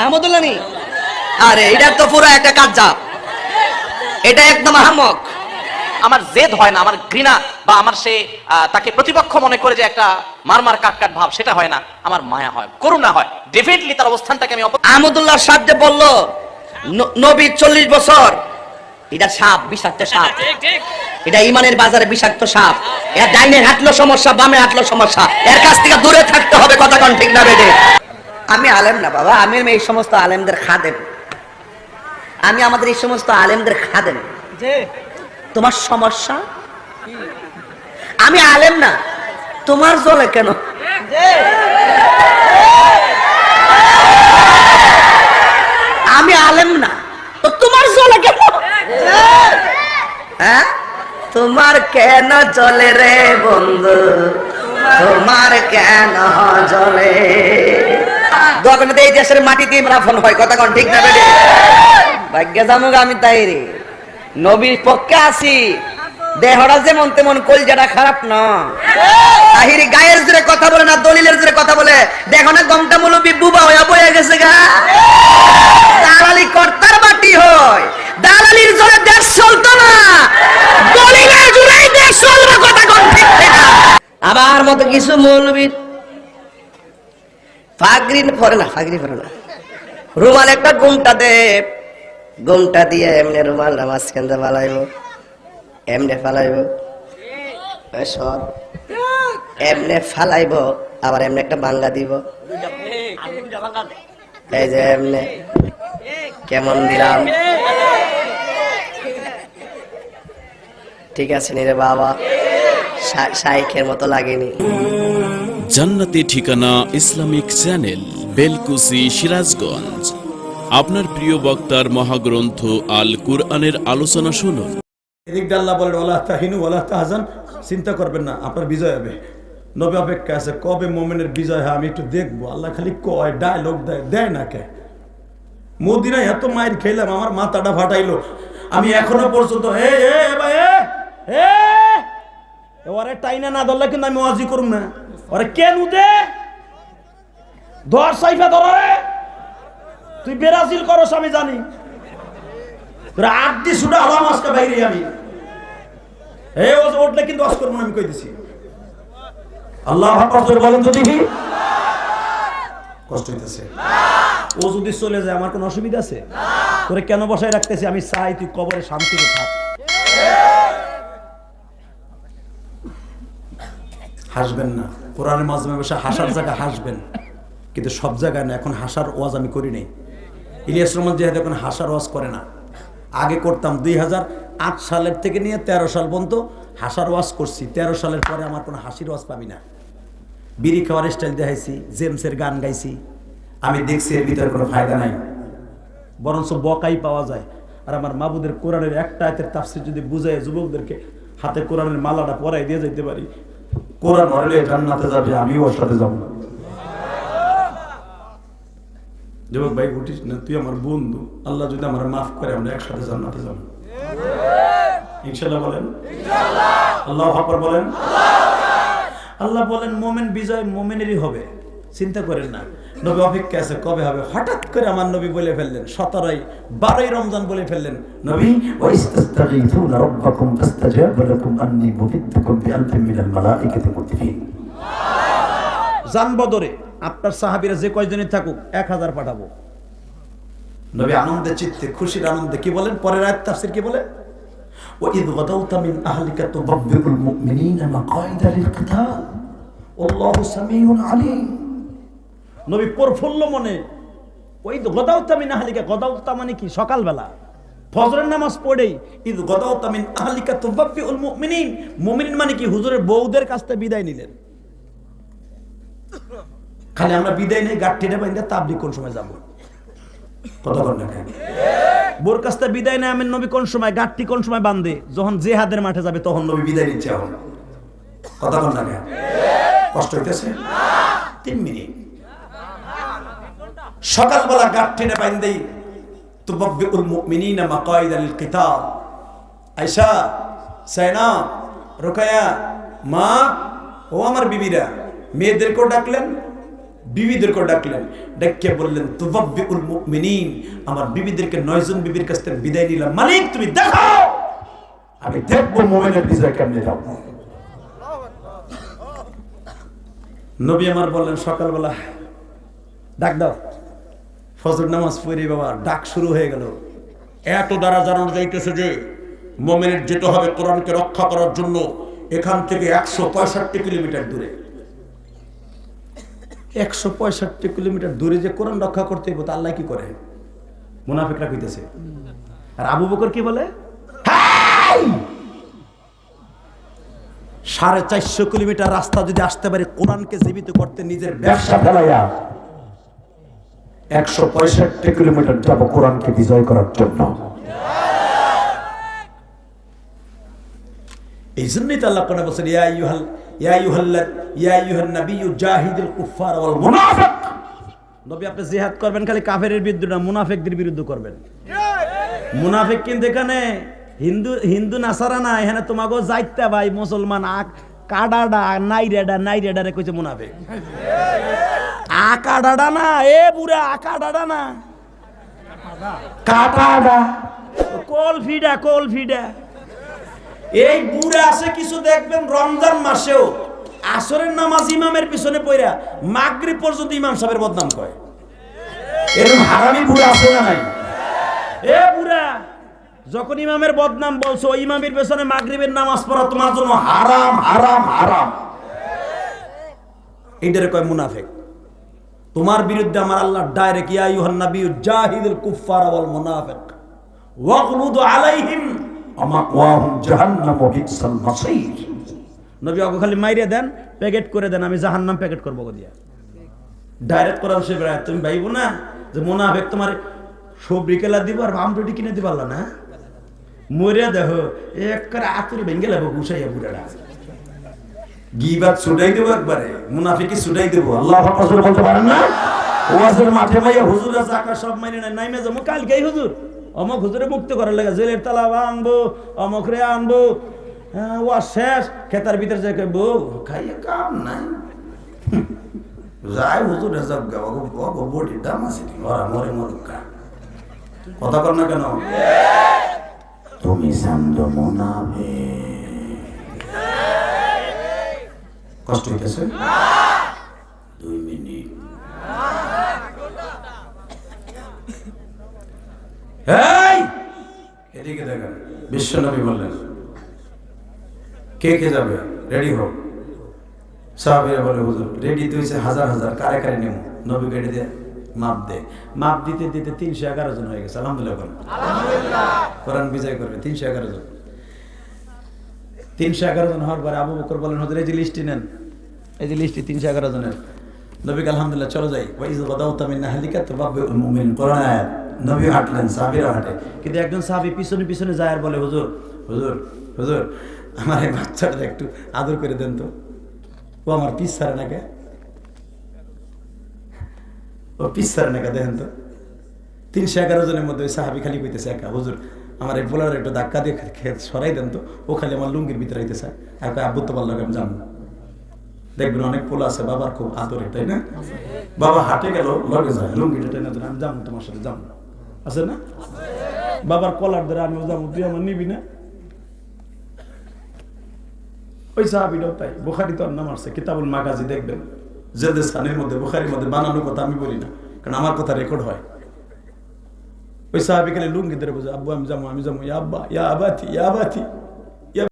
আহমদুল্লাহ নি আরে এটা তো পুরো একটা কাজ্জাব। এটা একদম আহমক। আমার জেদ হয় না আমার ঘৃণা বা আমার সে আহ, তাকে প্রতিপক্ষ মনে করে যে একটা মারমার কাট কাট ভাব সেটা হয় না। আমার মায়া হয় করুণা হয়। ডেফিনেটলি তার অবস্থানটাকে আমি আহমদুল্লাহ সাহেব যে বলল নবী চল্লিশ বছর এটা সাপ বিষাক্ত সাপ। এটা ইমানের বাজারে বিষাক্ত সাপ। এর ডাইনে হাঁটলো সমস্যা বামে হাঁটলো সমস্যা। এর কাছ থেকে দূরে থাকতে হবে কথা কোন ঠিক না বেডে আমি আলেম না বাবা আমি এই সমস্ত আলেমদের খাদেম। আমি আমাদের এই সমস্ত আলেমদের খাদেম। তোমার সমস্যা? আমি আলেম না তোমার জলে কেন? আমি আলেম না তো তোমার জলে কেন? হ্যাঁ? তোমার কেন জলে রে বন্ধু? তোমার কেন দেশের মাটিতে আমরা হয়, কথা কোন, ঠিক না বেটে? জানুক আমি তাই রে। নবীর পক্ষে আছি। দেহটা যেমন তেমন কলজাটা খারাপ না। তাহিরি গায়ের জোরে কথা বলে না, দলিলের জোরে কথা বলে। দেখো না, গমটা মুলবি, বুবা হয়ে বয়ে গেছে গা। দালালি কর্তার বাটি হয়। দালালির জোরে দেশ চলতো না। দলিলের জোরেই দেশ চলবে, কথা কোন, ঠিক না? আমার মতো কিছু মৌলবীর ফাগরি পরে না ফাগরি পরে না। রুমাল একটা গুমটা দে। গুমটা দিয়ে এমনি রুমাল নামাজ কেন্দ্রে ফালাইব। এমনি ফালাইব। এমনি ফালাইব, আবার এমনি একটা বাঙ্গা দিব। এই যে এমনি। কেমন দিলাম। ঠিক আছে নি রে বাবা। শাইখের মতো লাগেনি। জান্নাতি ঠিকানা ইসলামিক চ্যানেল, বেলকুসি, সিরাজগঞ্জ। আপনার প্রিয় বক্তার মহাগ্রন্থ আল কুরআনের আলোচনা শুনুন। এদিক আল্লাহ বলেন ওলা তাহিনু ওলা তাহাজান। চিন্তা করবেন না, আপনার বিজয় হবে। নবী অপেক্ষা আছে, কবে মোমেনের বিজয় হয় আমি একটু দেখব। আল্লাহ খালি কয়, ডায়লগ দেয় দেয় না কে? মদিনায় এত মায়ের খেলাম, আমার মাথাটা ফাটাইলো। আমি এখনও পর্যন্ত হে হে ভাই হে ওরে টাইনা না ধরলে কিন্তু আমি ওয়াজি করুম না। কেন ধর তুই বেরাজিল করস, আমি জানি। আট শুধু আলাম আজকে বাইরে আমি উঠলে কিন্তু আমি কই দিছি। আল্লাহ বলেন তো দেখি। কষ্ট ও যদি চলে যায়, আমার কোনো অসুবিধা আছে? তোরে কেন বসায় রাখতেছি? আমি চাই তুই কবরে শান্তিতে থাক। হাসবেন না। কোরআনের মাধ্যমে বসে হাসার জায়গা হাসবেন। কিন্তু সব জায়গায় না, এখন হাসার ওয়াজ আমি করি নাই। ইলিয়াস রহমান জিহাদ এখন হাসার ওয়াজ করে না। আগে করতাম দুই হাজার আট সালের থেকে নিয়ে তেরো সাল পর্যন্ত হাসার ওয়াজ করছি। তেরো সালের পরে আমার কোনো হাসির ওয়াজ পাবি না। বিড়ি খাওয়ার স্টাইল দেখাইছি, জেমসের গান গাইছি। আমি দেখছি এর ভিতরে কোনো ফায়দা নাই। বরঞ্চ বকাই পাওয়া যায়। আর আমার মাবুদের কোরআনের একটা আয়তের তাফসির যদি বুঝায় যুবকদেরকে, হাতে কোরআনের মালাটা পরাই দিয়ে যেতে পারি। কোরআন হলে জান্নাতে যাবে আমি ওর সাথে যাব। যুবক ভাই উঠিস না তুই আমার বন্ধু। আল্লাহ যদি আমার মাফ করে আমরা একসাথে জান্নাতে যাব। ইনশাল্লাহ বলেন? আল্লাহ আকবার বলেন? আল্লাহ বলেন মোমেন বিজয় মোমেনেরই হবে। চিন্তা করেন না নবী অপেক্ষা আছে কবে হবে হঠাৎ করে আমার নবী বলে ফেললেন সতেরোই বারোই রমজান বলে ফেললেন নবী وإستغيثون ربكم فاستجاب لكم أني ممدكم بألف من الملائكة مردفين জান বদরে আপনার সাহাবিরা যে কয়জনই থাকুক এক হাজার পাঠাবো নবী আনন্দে চিত্তে খুশির আনন্দে কি বলেন পরের আয়াত তাফসীর কি বলে وإذ غدوت من أهلك تبوئ المؤمنين مقاعد للقتال والله سميع عليم নবী প্রফুল্ল মনে, ওই তো গদাউতা মিন আহলিকা গদাউতা মানে কি? সকালবেলা। ফজরের নামাজ পড়েই ঈদ গদাউতা মিন আহলিকা তুবাব্বিউল মুমিনিন। মুমিনিন মানে কি? হুজুরের বউদের কাছ থেকে বিদায় নিলেন। খালি আমরা বিদায় নেই গাঠটিটা বাইন্দা তাবলিগ কোন সময় যাব? কথা বোর কাছ থেকে বিদায় নেয় আমের নবী কোন সময়? গাঠটি কোন সময় বান্ধে যখন জেহাদের মাঠে যাবে, তখন নবী বিদায় নিচ্ছে এখন। কথা বল কষ্ট হইতেছে? তিন মিনিট। সকালবেলা গাঠ টেনে সাইনা রুকায়া, মা, ও আমার বিবিরা, মেয়েদেরকেও ডাকলেন বিবিদেরকে ডাকলেন। ডেকে বললেন আমার বিবিদেরকে বিবির কাছ থেকে বিদায় নিলাম। মালিক, তুমি দেখাও আমি দেখব নবী আমার বললেন, সকালবেলা ডাক দাও। ফজর নামাজ পড়ে বাবা, ডাক শুরু হয়ে গেল। এত দ্বারা জানানো যাইতেছে যে, মোমেনের যেতে হবে কোরআনকে রক্ষা করার জন্য এখান থেকে একশো পঁয়ষট্টি কিলোমিটার দূরে। একশো পঁয়ষট্টি কিলোমিটার দূরে যে কোরআন রক্ষা করতে হইব, তা আল্লাহ কি করে? মুনাফিকরা কইতেছে। আর আবু বকর কি বলে? সাড়ে চারশো কিলোমিটার রাস্তা যদি আসতে পারে, কোরআনকে জীবিত করতে নিজের ব্যবসা ফেলাইয়া একশো পঁয়ষট্টি কিলোমিটার যাব কোরআনকে বিজয় করার জন্য। এই জন্যই তো আল্লাহ কোরআনে বলছেন, ইয়া আইয়ুহাল, ইয়া আইয়ুহাল্লা ইয়া আইয়ুহান নাবিয়্যু জাহিদুল কুফফার ওয়াল মুনাফিক। নবী, আপনি জিহাদ করবেন খালি কাফেরের বিরুদ্ধে না, মুনাফিকদের বিরুদ্ধে করবেন। মুনাফিক কিন্তু এখানে হিন্দু হিন্দু নাসারা না, এখানে তোমাকে যাইতে ভাই মুসলমান আক কাডাডা, নাইরেডা, নাইরেডারে কইছে মুনাফিক। আকাডাডা না এ বুড়া আকাডাডা না কাটাডা কোল ফিডা কোল ফিডা এই বুড়া আছে কিছু দেখবেন রমজান মাসেও আসরের নামাজ ইমামের পিছনে পইরা মাগরিব পর্যন্ত ইমাম সাহেবের বদনাম কয় এরকম হারামি বুড়া আছে না নাই? এ বুড়া যখন ইমামের বদনাম বলছো ইমামের পেছনে মাগরিবের নামাজ পড়া তোমার জন্য হারাম হারাম হারাম। এইটারে কয় মুনাফিক। তোমার বিরুদ্ধে আমার আল্লাহ ডাইরেক্ট ইয়া আইয়ুহান নাবিয়্যু, জাহিদুল কুফফার ওয়াল মুনাফিক, ওয়াগলুদ আলাইহিম আমাকুয়াহুম জাহান্নাম, ওয়া বিসাল মাসীর। নবী অগ খালি মাইরে দেন, প্যাকেট করে দেন, আমি জাহান্নাম প্যাকেট করব গো দিয়া। ডাইরেক্ট করার সে বেড়ায়, তুমি ভাইবো না যে মোনাফেক তোমার সবরি কেলা দিব আর বাম রুটি কিনে দিবার না? মরিয়া দেহ এক করে আতুরে ভেঙ্গে লাগবো গুছাইয়া বুড়াটা গিবাত ছুটাই দেবো একবারে মুনাফিকি ছুটাই দেবো। আল্লাহ রাসূল বলতে পারেন না? ওয়াজের মাঠে ভাইয়া হুজুর আকাশ সব মাইনে নাই নাইমে যাব কালকেই হুজুর। অমক হুজুরে মুক্ত করার লাগে জেলের তালা আনব অমক রে আনব। হ্যাঁ, ও শেষ খেতার ভিতরে যাই কই বউ খাইয়ে কাম নাই। যাই হুজুর গা ওগো বডির দাম আছে কি ওরা মরে মরুকা কথা কর না কেন? তুমি সান্দ মোনাবে কষ্ট হইতেছে। দুই মিনিট। এই! এদিকে দেখেন বিশ্বনবী বললেন কে কে যাবে? রেডি হোক সাহাবিরা বলে হুজুর রেডি তো হয়েছে হাজার হাজার কারে কারে নেব নবী কেটে দিয়ে মাপ দে। মাপ দিতে দিতে তিনশো এগারো জন হয়ে গেছে আলহামদুলিল্লাহ। কোরআন বিজয় করবে তিনশো এগারো জন। তিনশো এগারো জন হওয়ার পরে আবু বকর বলেন, হুজুর, এই যে লিস্টটি নেন। এই যে লিস্টটি তিনশো এগারো জনের। নবীকে আলহামদুলিল্লাহ চলো যাই ওয়াইজ বাদাউ তামিন্না হালিকা তো বাব্বে মুমিন আয়াত নবী হাঁটলেন সাহাবীরা হাঁটে। কিন্তু একজন সাহাবী পিছনে পিছনে যায় আর বলে, হুজুর হুজুর হুজুর, আমার এই বাচ্চাটা একটু আদর করে দেন তো। ও আমার পিস সারে নাকি ও পিস সারে নাকি দেখেন তো। তিনশো এগারো জনের মধ্যে ওই সাহাবি খালি কইতেছে একা, হুজুর আমার এই পোলার একটু ধাক্কা দিয়ে সরাই দেন তো। ও খালি আমার লুঙ্গির ভিতরে আইতেছে। আর কয়, আব্বু তো পারল আমি জানব দেখবেন অনেক পোলা আছে, বাবার খুব আদরে তাই না? বাবা হাটে গেল, লগে যায়, লুঙ্গিটা টেনে ধরে, আমি যাব তোমার সাথে, যাব আছে না? বাবার কলার ধরে, আমিও যাব, তুই আমার নিবি না? ওই সাহাবিটাও তাই, বুখারি তো আর নাম আসছে কিতাবুল মাগাজি দেখবেন। জেদে স্থানের মধ্যে, বুখারির মধ্যে বানানোর কথা আমি বলি না, কারণ আমার কথা রেকর্ড হয়। ওই সাহাবিখানে লুঙ্গি ধরে বসে আব্বু আমি যাব আমি যাব ইয়া আব্বা ইয়া আবাতি ইয়া আবাতি